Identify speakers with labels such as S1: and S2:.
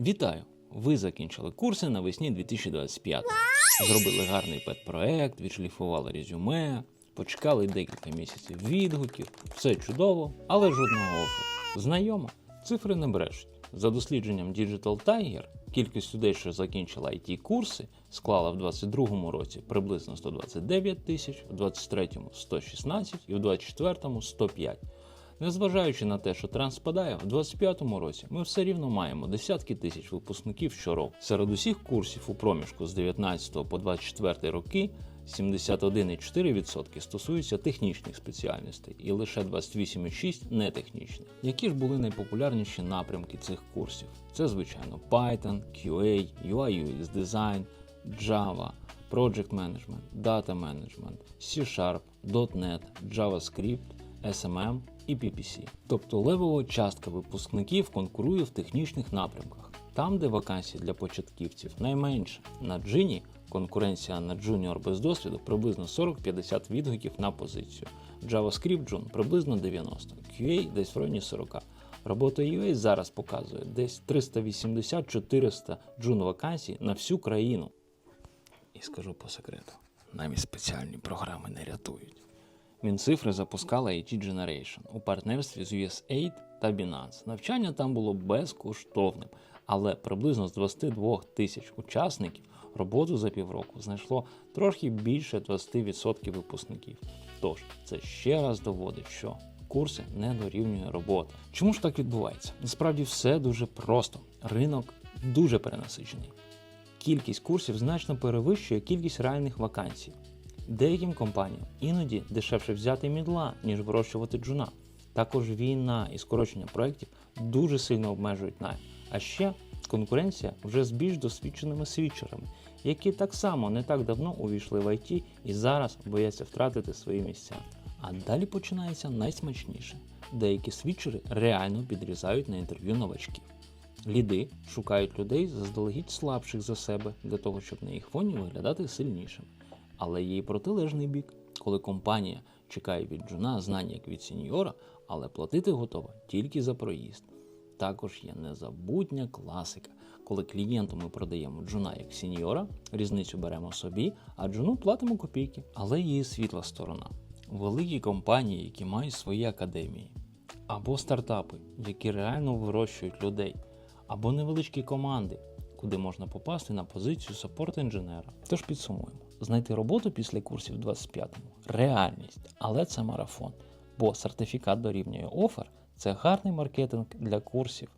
S1: Вітаю! Ви закінчили курси навесні 2025. Зробили гарний педпроект, відшліфували резюме, почекали декілька місяців відгуків. Все чудово, але жодного оферу. Знайомо, цифри не брешуть. За дослідженням Digital Tiger, кількість людей, що закінчила it курси, склала в 2022 році приблизно 129 тисяч, в 2023 – 116 і в 2024 – 105. Незважаючи на те, що тренд спадає, в 2025 році ми все рівно маємо десятки тисяч випускників щороку. Серед усіх курсів у проміжку з 19 по 24 роки 71,4% стосуються технічних спеціальностей і лише 28,6% нетехнічних. Які ж були найпопулярніші напрямки цих курсів? Це, звичайно, Python, QA, UI UX Design, Java, Project Management, Data Management, C-Sharp, .NET, JavaScript, SMM і PPC. Тобто левова частка випускників конкурує в технічних напрямках, там, де вакансій для початківців найменше. На Джині конкуренція на джуніор без досвіду приблизно 40-50 відгуків на позицію. JavaScript June приблизно 90, QA десь в районі 40. Робота UA зараз показує десь 380-400 джун вакансій на всю країну. І скажу по секрету, навіть спеціальні програми не рятують. Мінцифри запускала IT Generation у партнерстві з USAID та Binance. Навчання там було безкоштовним, але приблизно з 22 тисяч учасників роботу за півроку знайшло трохи більше 20% випускників. Тож це ще раз доводить, що курси не дорівнює роботи. Чому ж так відбувається? Насправді все дуже просто. Ринок дуже перенасичений. Кількість курсів значно перевищує кількість реальних вакансій. Деяким компаніям іноді дешевше взяти мідла, ніж вирощувати джуна. Також війна і скорочення проєктів дуже сильно обмежують найм. А ще конкуренція вже з більш досвідченими свідчерами, які так само не так давно увійшли в IT і зараз бояться втратити свої місця. А далі починається найсмачніше. Деякі свідчери реально підрізають на інтерв'ю новачків. Ліди шукають людей заздалегідь слабших за себе для того, щоб на їх фоні виглядати сильнішим. Але є й протилежний бік, коли компанія чекає від джуна знань як від сеньора, але платити готова тільки за проїзд. Також є незабутня класика, коли клієнту ми продаємо джуна як сеньора, різницю беремо собі, а джуну платимо копійки. Але є і світла сторона. Великі компанії, які мають свої академії, або стартапи, які реально вирощують людей, або невеличкі команди, куди можна попасти на позицію саппорт інженера. Тож підсумуємо: знайти роботу після курсів 25-му реальність, але це марафон. Бо сертифікат дорівнює офер це гарний маркетинг для курсів.